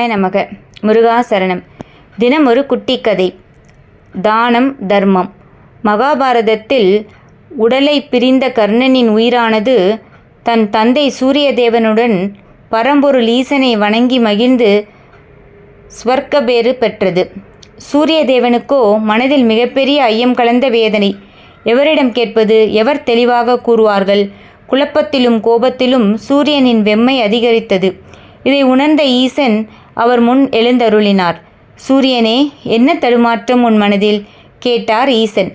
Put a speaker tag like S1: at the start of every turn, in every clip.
S1: நமக. முருகா சரணம் தினம் ஒரு குட்டி கதை தானம் தர்மம். மகாபாரதத்தில் உடலை பிரிந்த கர்ணனின் உயிரானது தன் தந்தை சூரியதேவனுடன் பரம்பொருள் ஈசனை வணங்கி மகிழ்ந்து ஸ்வர்க்கபேறு பெற்றது. சூரியதேவனுக்கோ மனதில் மிகப்பெரிய ஐயம் கலந்த வேதனை. எவரிடம் கேட்பது எவர் தெளிவாக கூறுவார்கள்? குழப்பத்திலும் கோபத்திலும் சூரியனின் வெம்மை அதிகரித்தது. இதை உணர்ந்த ஈசன் அவர் முன் எழுந்தருளினார். சூரியனே என்ன தடுமாற்றம் உன் மனதில்? கேட்டார் ஈசன்.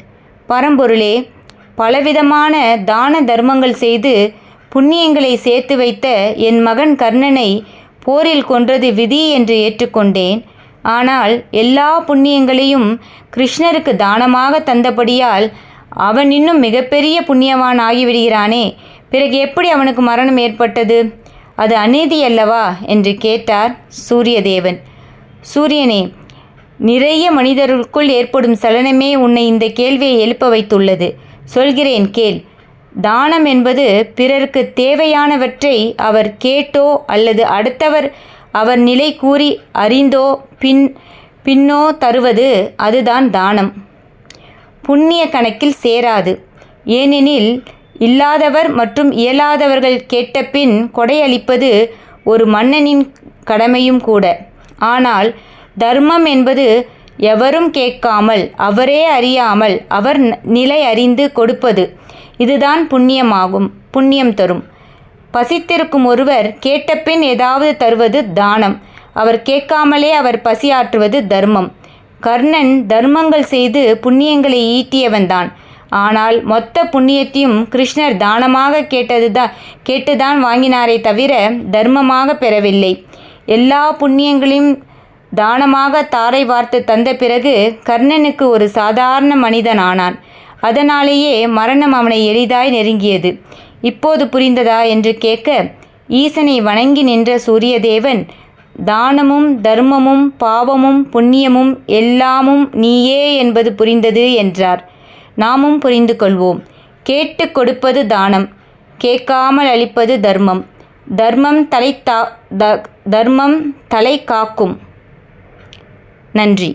S1: பரம்பொருளே பலவிதமான தான தர்மங்கள் செய்து புண்ணியங்களை சேர்த்து வைத்த என் மகன் கர்ணனை போரில் கொன்றது விதி என்று ஏற்றுக்கொண்டேன். ஆனால் எல்லா புண்ணியங்களையும் கிருஷ்ணருக்கு தானமாக தந்தபடியால் அவன் இன்னும் மிகப்பெரிய புண்ணியவான் ஆகிவிடுகிறானே. பிறகு எப்படி அவனுக்கு மரணம் ஏற்பட்டது? அது அநீதி அல்லவா என்று கேட்டார் சூரியதேவன். சூரியனே நிறைய மனிதர்களுக்குள் ஏற்படும் சலனமே உன்னை இந்த கேள்வியை எழுப்ப வைத்துள்ளது. சொல்கிறேன் கேள். தானம் என்பது பிறருக்கு தேவையானவற்றை அவர் கேட்டோ அல்லது அடுத்தவர் அவர் நிலை கூறி அறிந்தோ பின் பின்னோ தருவது அதுதான் தானம். புண்ணிய கணக்கில் சேராது. ஏனெனில் இல்லாதவர் மற்றும் இயலாதவர்கள் கேட்டபின் கொடையளிப்பது ஒரு மன்னனின் கடமையும் கூட. ஆனால் தர்மம் என்பது எவரும் கேட்காமல் அவரே அறியாமல் அவர் நிலை அறிந்து கொடுப்பது இதுதான் புண்ணியமாகும் புண்ணியம் தரும். பசித்திருக்கும் ஒருவர் கேட்டபின் ஏதாவது தருவது தானம். அவர் கேட்காமலே அவர் பசியாற்றுவது தர்மம். கர்ணன் தர்மங்கள் செய்து புண்ணியங்களை ஈட்டியவன்தான். ஆனால் மொத்த புண்ணியத்தையும் கிருஷ்ணர் தானமாக கேட்டதுதான் கேட்டுதான் வாங்கினாரே தவிர தர்மமாக பெறவில்லை. எல்லா புண்ணியங்களையும் தானமாக தாரை வார்த்து தந்த பிறகு கர்ணனுக்கு ஒரு சாதாரண மனிதன் ஆனான். அதனாலேயே மரணம் அவனை எளிதாய் நெருங்கியது. இப்போது புரிந்ததா என்று கேட்க ஈசனை வணங்கி நின்ற சூரியதேவன் தானமும் தர்மமும் பாவமும் புண்ணியமும் எல்லாமும் நீயே என்பது புரிந்தது என்றார். நாமும் புரிந்து கொள்வோம் கேட்டு கொடுப்பது தானம் கேட்காமல் அளிப்பது தர்மம். தர்மம் தலை தா தர்மம் தலை காக்கும். நன்றி.